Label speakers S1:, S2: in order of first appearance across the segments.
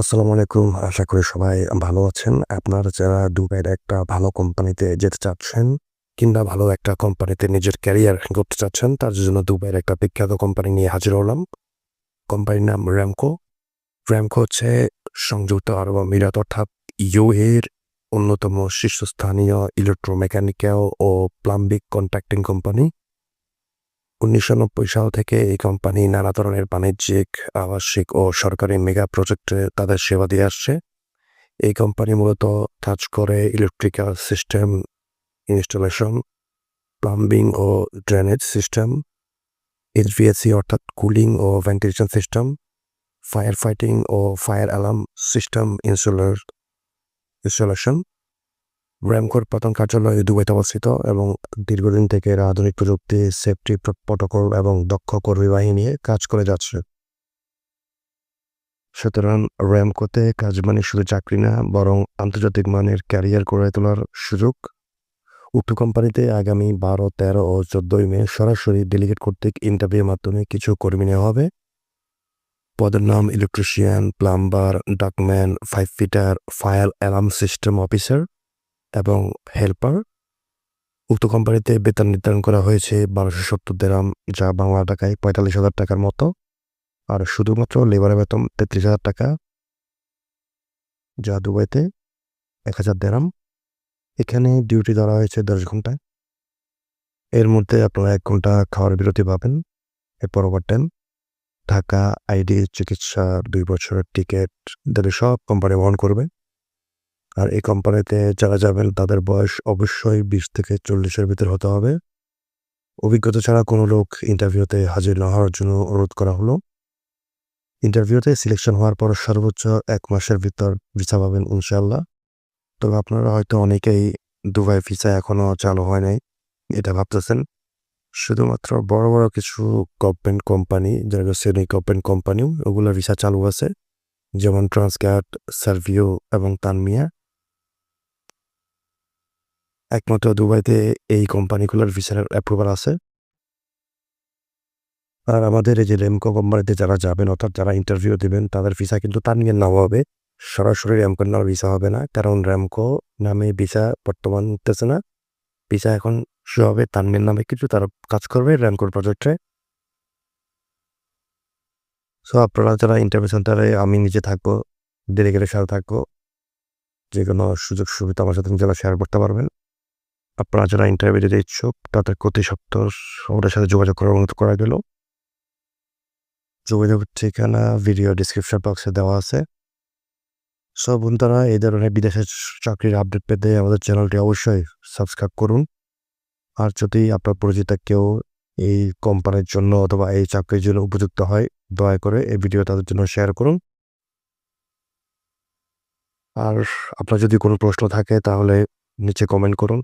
S1: আসসালামু আলাইকুম। আশা করি সবাই ভালো আছেন। আপনারা যারা দুবাইয়ের একটা ভালো কোম্পানিতে যেতে চাচ্ছেন কিংবা ভালো একটা কোম্পানিতে নিজের ক্যারিয়ার করতে চাচ্ছেন, তার জন্য দুবাইয়ের একটা বিখ্যাত কোম্পানি নিয়ে হাজির হলাম। কোম্পানির নাম র‍্যামকো। র‍্যামকো হচ্ছে সংযুক্ত আরব আমিরাত অর্থাৎ ইউএর অন্যতম শীর্ষস্থানীয় ইলেকট্রোমেকানিক্যাল ও প্লাম্বিক কন্ট্রাক্টিং কোম্পানি। উনিশশো নব্বই সাল থেকে এই কোম্পানি নানা ধরনের বাণিজ্যিক, আবাসিক ও সরকারি মেগা প্রজেক্টে তাদের সেবা দিয়ে আসছে। এই কোম্পানি মূলত কাজ করে ইলেকট্রিক্যাল সিস্টেম ইনস্টলেশন, প্লাম্বিং ও ড্রেনেজ সিস্টেম, এইচভিএসি অর্থাৎ কুলিং ও ভেন্টিলেশন সিস্টেম, ফায়ার ফাইটিং ও fire alarm system installer installation. র‍্যামকোর প্রধান কার্যালয় দুবাইতে অবস্থিত এবং দীর্ঘদিন থেকে এরা আধুনিক প্রযুক্তি, সেফটি প্র প্রটোকল এবং দক্ষ কর্মী বাহিনী নিয়ে কাজ করে যাচ্ছে। সুতরাং র‍্যামকোতে কাজ মানে শুধু চাকরি না, বরং আন্তর্জাতিক মানের ক্যারিয়ার গড়ে তোলার সুযোগ। উক্ত কোম্পানিতে আগামী বারো, তেরো ও চোদ্দই মে সরাসরি ডেলিগেট কর্তৃক ইন্টারভিউয়ের মাধ্যমে কিছু কর্মী নেওয়া হবে। পদের নাম electrician, plumber, ductman, five fitter, fire alarm system officer এবং হেল্পার। উক্ত কোম্পানিতে বেতন নির্ধারণ করা হয়েছে বারোশো সত্তর দেরাম যা বাংলা টাকায় পঁয়তাল্লিশ হাজার টাকার মতো। আর শুধুমাত্র লেবারের বেতন তেত্রিশ হাজার টাকা। যা দুবাইতে এক হাজার দেরাম। এখানে ডিউটি ধরা হয়েছে দশ ঘণ্টা। এর মধ্যে আপনারা এক ঘণ্টা খাওয়ার বিরতি পাবেন। এরপর ওভারটাইম। থাকা, আইডি, চিকিৎসা, দুই বছরের টিকিট ইত্যাদি সব কোম্পানি বহন করবে। আর এই কোম্পানিতে যারা যাবেন তাদের বয়স অবশ্যই বিশ থেকে চল্লিশের ভিতর হতে হবে। অভিজ্ঞতা ছাড়া কোনো লোক ইন্টারভিউতে হাজির না হওয়ার জন্য অনুরোধ করা হলো। ইন্টারভিউতে সিলেকশন হওয়ার পর সর্বোচ্চ এক মাসের ভিতর ভিসা পাবেন ইনশাআল্লাহ। তবে আপনারা হয়তো অনেকেই দুবাই ভিসা এখনও চালু হয় নাই এটা ভাবতেছেন। শুধুমাত্র বড়, বড় কিছু গভর্নমেন্ট কোম্পানি যেগুলো সেমি গভর্নমেন্ট কোম্পানিও ওগুলোর ভিসা চালু আছে। যেমন ট্রান্সগার্ড, সার্ভিও এবং তানমিয়া। একমাত্র দুবাইতে এই কোম্পানিগুলোর ভিসার অ্যাপ্রুভাল আছে। আর আমাদের এই যে র‍্যামকো কোম্পানিতে যারা যাবেন অর্থাৎ যারা ইন্টারভিউ দেবেন তাদের ভিসা কিন্তু তানমিয়ার নাম হবে। সরাসরি র‍্যামকোর নামে ভিসা হবে না। কারণ র‍্যামকো নামে ভিসা বর্তমান উঠতেছে না। ভিসা এখন শো হবে তানমিয়ার নামে কিছু তারা কাজ করবে র‍্যামকোর প্রজেক্টে। সো আপনারা যারা ইন্টারভিউ সেন্টারে আমি নিজে থাকব, ডেলিগেটের সাথে থাকব। যে কোনো সুযোগ সুবিধা আমার সাথে নিজেরা শেয়ার করতে পারবেন। আপনারা যারা ইন্টারভিউ দিতে ইচ্ছুক তাদের অতি সত্বর আমাদের সাথে যোগাযোগ করার অনুরোধ করা গেল। যোগাযোগের ঠিকানা ভিডিও ডিসক্রিপশন বক্সে দেওয়া আছে। সো বন্ধুরা এই ধরনের বিদেশের চাকরির আপডেট পেতে আমাদের চ্যানেলটি অবশ্যই সাবস্ক্রাইব করুন। আর যদি আপনার পরিচিত কেউ এই কোম্পানির জন্য অথবা এই চাকরির জন্য উপযুক্ত হয়, দয়া করে এই ভিডিও তাদের জন্য শেয়ার করুন। আর আপনার যদি কোনো প্রশ্ন থাকে তাহলে নিচে কমেন্ট করুন।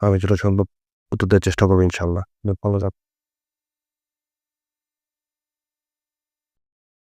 S1: আমি যেটা সম্ভব উত্তর দেওয়ার চেষ্টা করব ইনশাল্লাহ। ভালো থাক।